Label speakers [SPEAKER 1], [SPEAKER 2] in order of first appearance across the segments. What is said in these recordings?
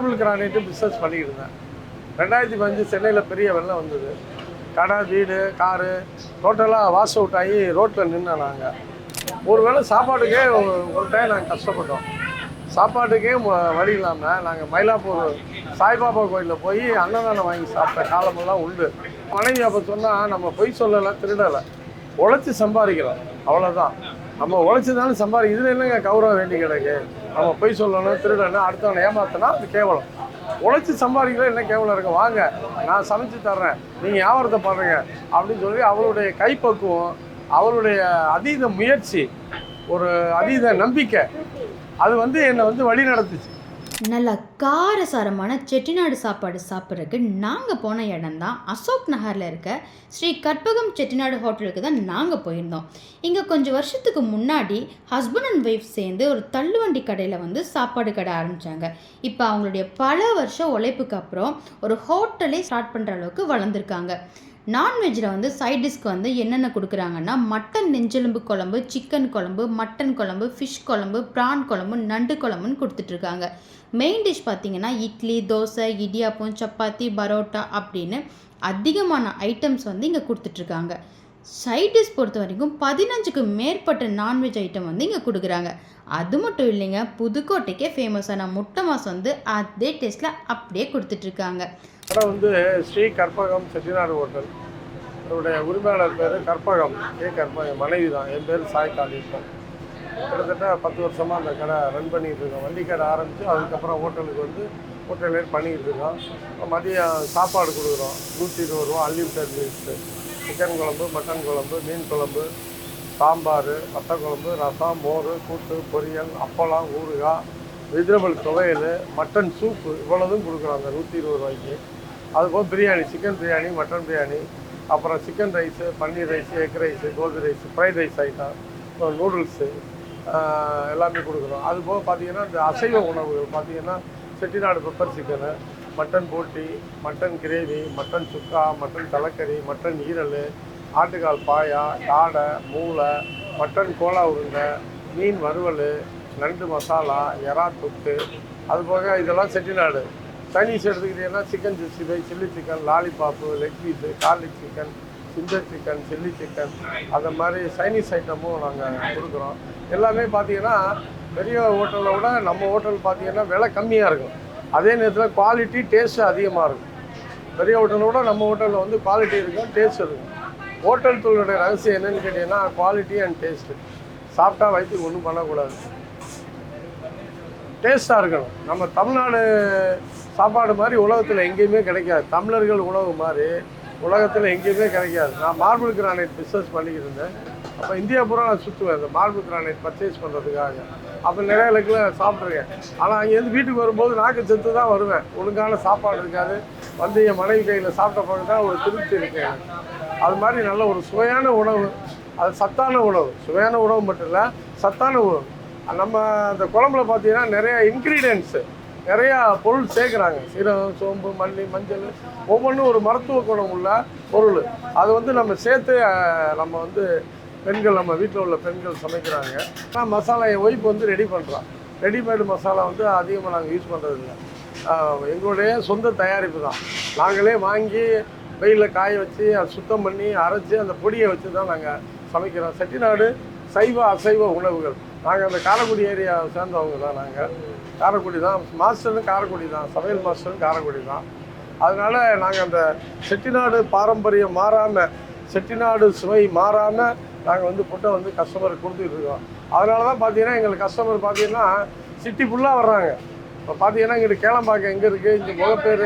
[SPEAKER 1] Marble granite business பண்ணிக்கிட்டு இருந்தேன் ரெண்டாயிரத்தி பதினஞ்சு சென்னையில் பெரிய வெள்ளம் வந்தது. கடை வீடு காரு டோட்டலாக வாஷ் அவுட் ஆகி ரோட்டில் நின்னோம் நாங்கள் ஒரு வேளை சாப்பாட்டுக்கே ஒரு டைம் நாங்கள் கஷ்டப்பட்டோம். சாப்பாட்டுக்கே ம- வழி இல்லாமல் நாங்கள் மயிலாப்பூர் சாய்பாபா கோயிலில் போய் அன்னதானம் வாங்கி சாப்பிட்ட காலமெல்லாம் உண்டு. மனைவி அப்போ சொன்னால் நம்ம பொய் சொல்லலை திருடலை. உழைச்சி சம்பாதிக்கிறோம். அவ்வளோதான் நம்ம உழைச்சி தானே சம்பாதி இதில் என்னங்க கௌரவம் வேண்டி கிடக்கு? நம்ம பொய் சொல்லணும் திருடணும் அடுத்தவனை ஏமாத்தினா அது கேவலம். உழைச்சி சம்பாதிக்கல என்ன கேவலம் இருக்கு? வாங்க நான் சமைச்சு தர்றேன். நீங்கள் வியாபாரத்தை பண்ணுங்க அப்படின்னு சொல்லி அவளுடைய கைப்பக்குவம் அவளுடைய அதீத முயற்சி ஒரு அதீத நம்பிக்கை அது வந்து என்னை வந்து வழி நடத்துச்சு.
[SPEAKER 2] நல்லா காரசாரமான செட்டிநாடு சாப்பாடு சாப்பிட்றதுக்கு நாங்கள் போன இடம் தான் அசோக் நகரில் இருக்க ஸ்ரீ கற்பகம் செட்டிநாடு ஹோட்டலுக்கு தான் நாங்கள் போயிருந்தோம். இங்கே கொஞ்சம் வருஷத்துக்கு முன்னாடி ஹஸ்பண்ட் அண்ட் ஒய்ஃப் சேர்ந்து ஒரு தள்ளுவண்டி கடையில் வந்து சாப்பாடு கடை ஆரம்பித்தாங்க இப்போ அவங்களுடைய பல வருஷம் உழைப்புக்கு அப்புறம் ஒரு ஹோட்டலே ஸ்டார்ட் பண்ணுற அளவுக்கு வளர்ந்துருக்காங்க. நான்வெஜ்ஜில் வந்து சைட் டிஷ்க்கு வந்து என்னென்ன கொடுக்குறாங்கன்னா மட்டன் நெஞ்செலும்பு குழம்பு சிக்கன் குழம்பு மட்டன் குழம்பு ஃபிஷ் குழம்பு ப்ரான் குழம்பு நண்டு குழம்புன்னு கொடுத்துட்ருக்காங்க. மெயின் டிஷ் பார்த்திங்கன்னா இட்லி தோசை இடியாப்பம் சப்பாத்தி பரோட்டா அப்படின்னு அதிகமான ஐட்டம்ஸ் வந்து இங்கே கொடுத்துட்ருக்காங்க. சைட் டிஷ் பொறுத்த வரைக்கும் பதினஞ்சுக்கு மேற்பட்ட நான்வெஜ் ஐட்டம் வந்து இங்கே கொடுக்குறாங்க. அது மட்டும் இல்லைங்க புதுக்கோட்டைக்கே ஃபேமஸான முட்டை மாஸ் வந்து அதே டேஸ்ட்டில் அப்படியே கொடுத்துட்ருக்காங்க.
[SPEAKER 1] அப்புறம் வந்து ஸ்ரீ கற்பகம் செட்டிநாடு ஹோட்டல். அவருடைய உரிமையாளர் பேர் கற்பகம். ஏ கற்பகம். மனைவி தான். என் பேர் சாய் காளியப்பன். கிட்டத்தட்ட பத்து வருஷமாக அந்த கடை ரன் பண்ணிகிட்டு இருக்கோம். வண்டி கடை ஆரம்பித்து அதுக்கப்புறம் ஹோட்டலுக்கு வந்து ஹோட்டலே பண்ணிக்கிட்டு இருக்கோம். மதியம் சாப்பாடு கொடுக்குறோம். நூற்றி இருபது ரூபா அன்லிமிட்டட் மீல்ஸு சிக்கன் குழம்பு மட்டன் குழம்பு மீன் குழம்பு. சாம்பார் வத்தக்குழம்பு ரசம் மோர் கூட்டு பொரியல் அப்பளம் ஊறுகாய் வெஜிடபிள் துவையல் மட்டன் சூப்பு இவ்வளோதும் கொடுக்குறோம் அந்த நூற்றி இருபது ரூபாய்க்கு. அதுபோக பிரியாணி சிக்கன் பிரியாணி மட்டன் பிரியாணி அப்புறம் chicken rice paneer rice egg rice gobi rice fried rice item noodles எல்லாமே கொடுக்குறோம். அதுபோக பார்த்திங்கன்னா பார்த்தீங்கன்னா இந்த அசைவ உணவுகள் பார்த்தீங்கன்னா செட்டிநாடு பெப்பர் சிக்கனு மட்டன் போட்டி மட்டன் கிரேவி மட்டன் சுக்கா மட்டன் தலைக்கறி மட்டன் ஈரல் ஆட்டுக்கால் பாயா காடை மூளை மட்டன் கோலா உருண்டை மீன் வறுவல் நண்டு மசாலா எறா தொக்கு அது போக இதெல்லாம் செட்டிநாடு. சைனீஸ் எடுத்துக்கிட்டீங்கன்னா chicken sixty five chilli chicken lollipop leg piece garlic chicken ginger chicken chilli chicken அந்த மாதிரி சைனீஸ் ஐட்டமும் நாங்கள் கொடுக்குறோம். எல்லாமே பார்த்தீங்கன்னா பெரிய ஹோட்டலை விட நம்ம ஹோட்டல் பார்த்தீங்கன்னா விலை கம்மியாக இருக்கும். அதே நேரத்தில் குவாலிட்டி டேஸ்ட்டு அதிகமாக இருக்கும். பெரிய ஹோட்டலை விட நம்ம ஹோட்டலில் வந்து குவாலிட்டி இருக்கும் டேஸ்ட் இருக்கும். ஹோட்டல் தூளோட ரகசியம் என்னன்னு கேட்டிங்கன்னா குவாலிட்டி அண்ட் டேஸ்ட்டு சாப்பிட்டா வயிற்றுக்கு ஒன்றும் பண்ணக்கூடாது. டேஸ்ட்டாக இருக்கணும். நம்ம தமிழ்நாடு சாப்பாடு மாதிரி உலகத்தில் எங்கேயுமே கிடைக்காது. தமிழர்கள் உணவு மாதிரி உலகத்தில் எங்கேயுமே கிடைக்காது. நான் மார்பிள் கிரானைட் பிஸ்னஸ் பண்ணிக்கிட்டு இருந்தேன். அப்போ இந்தியா பூரா நான் சுற்றுவேன் இந்த மார்பிள் கிரானைட் பர்ச்சேஸ் பண்ணுறதுக்காக அப்போ நிறைய இடத்துல சாப்பிட்ருக்கேன் ஆனால் அங்கேருந்து வீட்டுக்கு வரும்போது நாக்கு செத்து தான் வருவேன். ஒழுங்கான சாப்பாடு இருக்காது. வந்து என் மனைவி கையில் சாப்பிட்ட பிறகு தான் ஒரு திருப்தி இருக்கு. அது மாதிரி நல்ல ஒரு சுவையான உணவு. அது சத்தான உணவு. சுவையான உணவு மட்டும் இல்லை சத்தான உணவு. நம்ம அந்த குழம்புல பார்த்தீங்கன்னா நிறைய இன்க்ரீடியன்ஸு நிறையா பொருள் சேர்க்குறாங்க. சீரகம் சோம்பு மல்லி மஞ்சள் ஒவ்வொன்றும் ஒரு மருத்துவ குணம் உள்ள பொருள். அது வந்து நம்ம சேர்த்து நம்ம வந்து பெண்கள் நம்ம வீட்டில் உள்ள பெண்கள் சமைக்கிறாங்க. ஆனால் மசாலா என் ஒய்ஃப் வந்து ரெடி பண்ணுறான் ரெடிமேடு மசாலா வந்து அதிகமாக நாங்கள் யூஸ் பண்ணுறதில்ல எங்களுடைய சொந்த தயாரிப்பு தான். நாங்களே வாங்கி வெயிலில் காய வச்சு அதை சுத்தம் பண்ணி அரைச்சி அந்த பொடியை வச்சு தான் நாங்கள் சமைக்கிறோம். செட்டிநாடு சைவ அசைவ உணவுகள். நாங்கள் அந்த காரைக்குடி ஏரியா சேர்ந்தவங்க தான் நாங்கள் காரைக்குடி தான். மாஸ்டரும் காரைக்குடி தான். சமையல் மாஸ்டரும் காரைக்குடி தான். அதனால் நாங்கள் அந்த செட்டிநாடு பாரம்பரியம் மாறாமல் செட்டிநாடு சுவை மாறாமல் நாங்கள் வந்து ஃபுட்டை வந்து கஸ்டமருக்கு கொடுத்துட்ருக்கோம் அதனால தான் பார்த்தீங்கன்னா எங்களுக்கு கஸ்டமர் பார்த்தீங்கன்னா சிட்டி ஃபுல்லாக வர்றாங்க. இப்போ பார்த்தீங்கன்னா இங்கிட்டு கேளம்பாக்கம் எங்கே இருக்குது இங்கே முகப்பேர்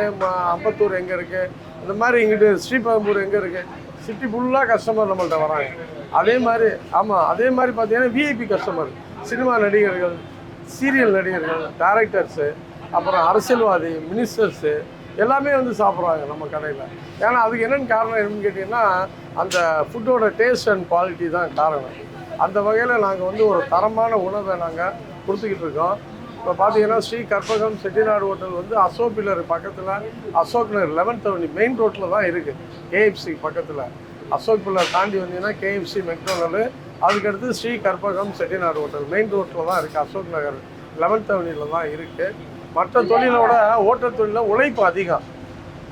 [SPEAKER 1] அம்பத்தூர் எங்கே இருக்குது இந்த மாதிரி இங்கிட்டு ஸ்ரீபெரும்பூர் எங்கே இருக்குது சிட்டி ஃபுல்லாக கஸ்டமர் நம்மள்ட்ட வராங்க. அதே மாதிரி ஆமாம் அதே மாதிரி பார்த்தீங்கன்னா விஐபி கஸ்டமர் சினிமா நடிகர்கள் சீரியல் நடிகர்கள் டேரக்டர்ஸு அப்புறம் அரசியல்வாதி மினிஸ்டர்ஸு எல்லாமே வந்து சாப்பிட்றாங்க நம்ம கடையில். ஏன்னா அதுக்கு என்னென்னு காரணம் என்னன்னு கேட்டிங்கன்னா அந்த ஃபுட்டோட டேஸ்ட் அண்ட் குவாலிட்டி தான் காரணம். அந்த வகையில் நாங்கள் வந்து ஒரு தரமான உணவை நாங்கள் கொடுத்துக்கிட்டு இருக்கோம். இப்போ பார்த்தீங்கன்னா ஸ்ரீ கற்பகம் செட்டிநாடு ஹோட்டல் வந்து அசோக் பில்லர் பக்கத்தில் Ashok Nagar eleventh avenue main ரோட்டில் தான் இருக்குது கேஎஃப்சி பக்கத்தில். அசோக் பில்லர் தாண்டி வந்தீங்கன்னா கேஎஃப்சி மெக்டோனல் அதுக்கடுத்து ஸ்ரீ கற்பகம் செட்டிநாடு ஹோட்டல் மெயின் ரோட்டில் தான் இருக்குது அசோக் நகர் லெவன்த் அவனியில் தான் இருக்குது மற்ற தொழிலோட ஓட்டல் தொழிலில் உழைப்பு அதிகம்.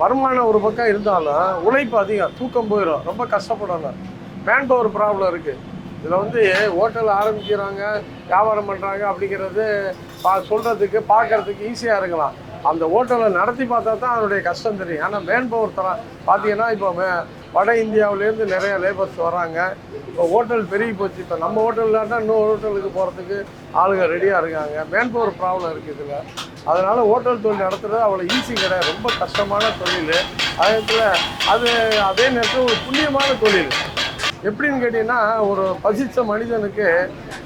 [SPEAKER 1] வருமானம் ஒரு பக்கம் இருந்தாலும் உழைப்பு அதிகம். தூக்கம் போயிடும் ரொம்ப கஷ்டப்படணும். மேன் பவர் ப்ராப்ளம் இருக்குது இதில் வந்து ஹோட்டல் ஆரம்பிக்கிறாங்க வியாபாரம் பண்ணுறாங்க அப்படிங்கிறது பா சொல்கிறதுக்கு பார்க்கறதுக்கு ஈஸியாக இருக்கலாம். அந்த ஹோட்டலை நடத்தி பார்த்தா தான் அதனுடைய கஷ்டம் தெரியும். ஆனால் மேன் பவர் தர பார்த்தீங்கன்னா இப்போ வட இந்தியாவிலேருந்து நிறைய லேபர்ஸ் வராங்க. இப்போ ஹோட்டல் பெருகி போச்சு. இப்போ நம்ம ஹோட்டல் இல்லாட்டா இன்னொரு ஹோட்டலுக்கு போகிறதுக்கு ஆளுங்க ரெடியாக இருக்காங்க. மேன் பவர் ப்ராப்ளம் இருக்குது இதில். அதனால் ஹோட்டல் தொழில் நடத்துறது அவ்வளோ ஈஸி கிடையாது. ரொம்ப கஷ்டமான தொழில். அதே நேரத்தில் அது அதே நேரத்தில் ஒரு புண்ணியமான தொழில். எப்படின்னு கேட்டிங்கன்னா ஒரு பசித்த மனிதனுக்கு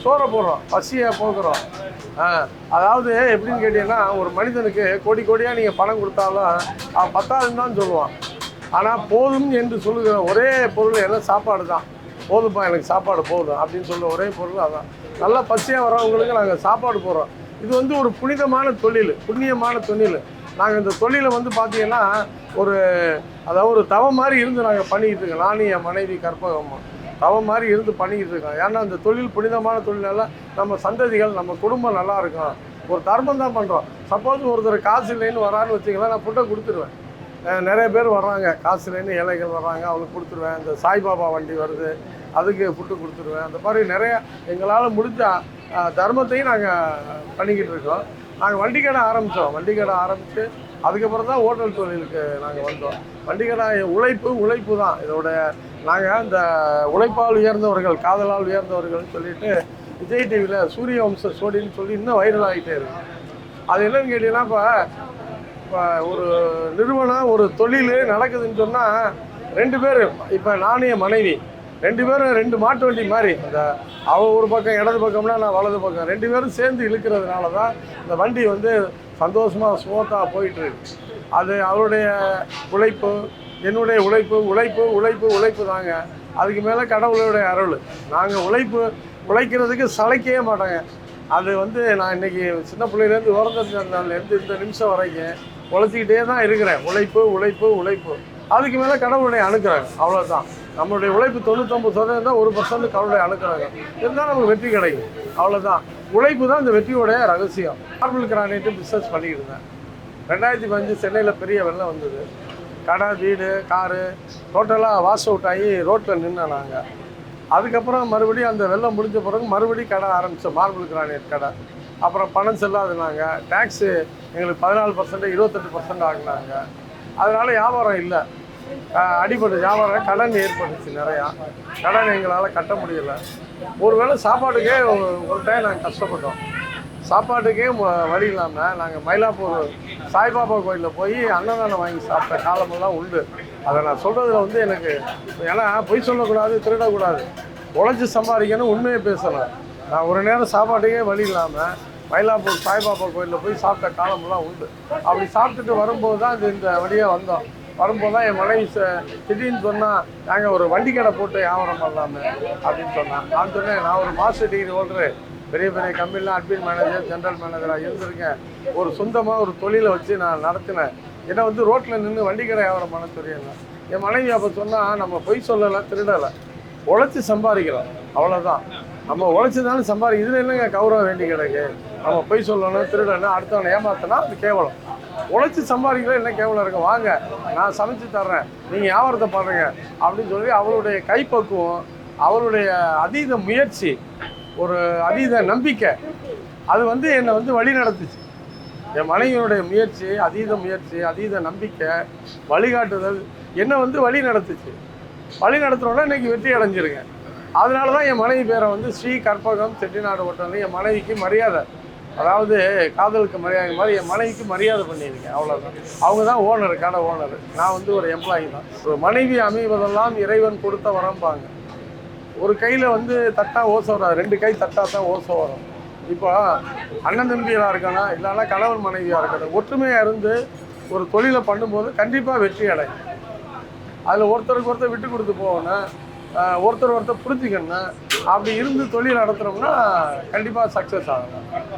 [SPEAKER 1] சோறை போடுறோம். பசியை போக்குறோம். அதாவது எப்படின்னு கேட்டீங்கன்னா ஒரு மனிதனுக்கு கோடி கோடியாக நீங்கள் பணம் கொடுத்தாலும் அவன் பத்தாதுன்னு தான் சொல்லுவான். ஆனால் போதும் என்று சொல்லுகிற ஒரே பொருள் என்ன? சாப்பாடு தான். போதும்ப்பா எனக்கு சாப்பாடு போதும் அப்படின்னு சொல்ல ஒரே பொருள் அதான். நல்லா பசியாக வர்றவங்களுக்கு நாங்கள் சாப்பாடு போடுறோம். இது வந்து ஒரு புனிதமான தொழில் புண்ணியமான தொழில். நாங்கள் இந்த தொழிலை வந்து பார்த்தீங்கன்னா ஒரு அதாவது ஒரு தவம் மாதிரி இருந்து நாங்கள் பண்ணிக்கிட்டு இருக்கோம். நானும் என் மனைவி கற்பகம்மா. தவம் மாதிரி இருந்து பண்ணிக்கிட்டு இருக்கோம் ஏன்னா அந்த தொழில் புனிதமான தொழிலால நம்ம சந்ததிகள் நம்ம குடும்பம் நல்லா இருக்கும். ஒரு தர்மம் தான் பண்ணுறோம் சப்போஸ் ஒருத்தர் காசு இல்லைன்னு வரான்னு வச்சுக்கலாம் நான் ஃபுட்டை கொடுத்துருவேன். நிறைய பேர் வர்றாங்க. காசு இல்லைன்னு ஏழைகள் வர்றாங்க அவளுக்கு கொடுத்துருவேன். இந்த சாய்பாபா வண்டி வருது அதுக்கு ஃபுட்டு கொடுத்துருவேன். அந்த மாதிரி நிறைய எங்களால் முடிஞ்சால் தர்மத்தையும் நாங்கள் பண்ணிக்கிட்டு இருக்கோம். நாங்கள் வண்டி கடை ஆரம்பித்தோம் வண்டி கடை ஆரம்பித்து அதுக்கப்புறம் தான் ஹோட்டல் தொழிலுக்கு நாங்கள் வந்தோம். வண்டி கடை உழைப்பு உழைப்பு தான். இதோட நாங்கள் இந்த உழைப்பால் உயர்ந்தவர்கள் காதலால் உயர்ந்தவர்கள்னு சொல்லிட்டு விஜய் டிவியில் சூரிய வம்ச சோடின்னு சொல்லி இன்னும் வைரல் ஆகிட்டே இருக்கு. அது என்னன்னு கேட்டிங்கன்னா இப்போ இப்போ ஒரு நிறுவனம் ஒரு தொழில் நடக்குதுன்னு சொன்னால் ரெண்டு பேர் இப்போ நானே என் மனைவி ரெண்டு பேரும் ரெண்டு மாட்டு வண்டி மாதிரி அந்த அவ ஒரு பக்கம் இடது பக்கம்னா நான் வலது பக்கம் ரெண்டு பேரும் சேர்ந்து இழுக்கிறதுனால தான் இந்த வண்டி வந்து சந்தோஷமாக ஸ்மூத்தாக போயிட்டுருக்கு அது அவருடைய உழைப்பு என்னுடைய உழைப்பு உழைப்பு உழைப்பு உழைப்பு தாங்க. அதுக்கு மேலே கடவுளுடைய அருள். நாங்கள் உழைப்பு உழைக்கிறதுக்கு சளைக்கவே மாட்டாங்க. அது வந்து நான் இன்னைக்கு சின்ன பிள்ளையிலேருந்து உறந்ததுலேருந்து இந்த நிமிஷம் வரைக்கும் உழைச்சிக்கிட்டே தான் இருக்கிறேன். உழைப்பு உழைப்பு உழைப்பு. அதுக்கு மேலே கடவுளுடைய அணுக்கிறாங்க. அவ்வளோதான் நம்மளுடைய உழைப்பு தொண்ணூத்தொம்பது சதவீதம் தான் ஒரு பர்சன்ட் கடவுளுடைய அணுக்கிறாங்க. இருந்தால் நமக்கு வெற்றி கிடைக்கும். அவ்வளோதான் உழைப்பு தான் இந்த வெற்றியோடைய ரகசியம். மார்பிள் கிரானைட்டு பிஸ்னஸ் பண்ணிக்கிட்டு இருந்தேன். ரெண்டாயிரத்தி பதினஞ்சு சென்னையில் பெரிய வெள்ளம் வந்தது. கடை வீடு காரு டோட்டலாக வாஷ் அவுட் ஆகி ரோட்டில் நின்னோம் நாங்கள் அதுக்கப்புறம் மறுபடியும் அந்த வெள்ளம் முடிஞ்ச பிறகு மறுபடியும் கடை ஆரம்பித்தோம் மார்பிள் கிரானைட் கடை. அப்புறம் பணம் செல்லாதுனாங்க. டேக்ஸு எங்களுக்கு பதினாலு பர்சன்ட் இருபத்தெட்டு பர்சன்ட் ஆகினாங்க. அதனால் வியாபாரம் இல்லை. அடிபட்டு வியாபாரம் கடன் ஏற்பட்டுச்சு நிறையா. கடன் எங்களால் கட்ட முடியல. ஒருவேளை சாப்பாட்டுக்கே ஒரு டைம் நாங்கள் கஷ்டப்பட்டோம். சாப்பாட்டுக்கே ம- வழி இல்லாமல் நாங்கள் மயிலாப்பூர் சாய்பாபா கோயிலில் போய் அன்னதானம் வாங்கி சாப்பிட்ட காலமெல்லாம் உண்டு. அதை நான் சொல்கிறதுல வந்து எனக்கு ஏன்னா பொய் சொல்லக்கூடாது திருடக்கூடாது. உழைச்சி சம்பாதிக்கணும் உண்மையை பேசணும். நான் ஒரு நேரம் சாப்பாட்டுக்கே வழி இல்லாமல் மயிலாப்பூர் சாய்பாபா கோயிலில் போய் சாப்பிட்ட காலமெல்லாம் உண்டு. அப்படி சாப்பிட்டுட்டு வரும்போது தான் அது இந்த வழியாக வந்தோம். வரும்போது தான் என் மனைவி திடீர்னு சொன்னால் நாங்கள் ஒரு வண்டி கடை போட்டு வியாபாரம் பண்ணலாமே அப்படின்னு சொன்னான் நான் சொன்னேன் நான் ஒரு மாஸ்டர் டிகிரி ஓடுறேன் பெரிய பெரிய கம்பெனிலாம் அட்மின் மேனேஜர் ஜென்ரல் மேனேஜராக இருந்திருக்கேன் ஒரு சொந்தமாக ஒரு தொழிலை வச்சு நான் நடத்தினேன். ஏன்னா வந்து ரோட்டில் நின்று வண்டி கடை வியாபாரம் பண்ண தெரியல என் மனைவி அப்போ சொன்னால் நம்ம பொய் சொல்லலை திருடலை. உழைச்சி சம்பாதிக்கிறோம். அவ்வளோதான் நம்ம உழைச்சி தானே சம்பாதி இதில் என்னங்க கௌரவம் வேண்டி கிடக்கு? நம்ம பொய் சொல்லணும் திருடணும் அடுத்தவனை ஏமாத்தினா அது கேவலம். உழைச்சி சம்பாதிக்கிறோம் என்ன கேவலம் இருக்கு? வாங்க நான் சமைச்சு தர்றேன். நீங்கள் வியாபாரத்தை பண்ணுறீங்க அப்படின்னு சொல்லி அவளுடைய கைப்பக்குவம் அவளுடைய அதீத முயற்சி ஒரு அதீத நம்பிக்கை. அது வந்து என்னை வந்து வழி நடத்துச்சு. என் மனைவியினுடைய முயற்சி அதீத முயற்சி அதீத நம்பிக்கை வழிகாட்டுதல் என்னை வந்து வழி நடத்துச்சு. வழி நடத்துறோன்னா இன்னைக்கு வெற்றி அடைஞ்சிருக்கேன் அதனால தான் என் மனைவி பேரை வந்து ஸ்ரீ கற்பகம் செட்டிநாடு ஹோட்டல் என் மனைவிக்கு மரியாதை. அதாவது காதலுக்கு மரியாதை மாதிரி என் மனைவிக்கு மரியாதை பண்ணியிருக்கேன் அவ்வளோதான் அவங்க தான் ஓனர் கடை ஓனர் நான் வந்து ஒரு எம்ப்ளாயி தான். ஒரு மனைவி அமைவதெல்லாம் இறைவன் கொடுத்த வரம்பாங்க. ஒரு கையில் வந்து தட்டா ஓசை வராது. ரெண்டு கை தட்டாக தான் ஓசை வரும். இப்போ அண்ணன் தம்பியாக இருக்கணும் இல்லைன்னா கணவன் மனைவியாக இருக்கணும் ஒற்றுமையாக இருந்து ஒரு தொழிலை பண்ணும்போது கண்டிப்பாக வெற்றி அடையும். அதில் ஒருத்தருக்கு ஒருத்தர் விட்டு கொடுத்து போகணும் ஒருத்தர் ஒருத்தர் புரிஞ்சுக்கணும். அப்படி இருந்து தொழில் நடத்துகிறோம்னா கண்டிப்பாக சக்ஸஸ் ஆகணும்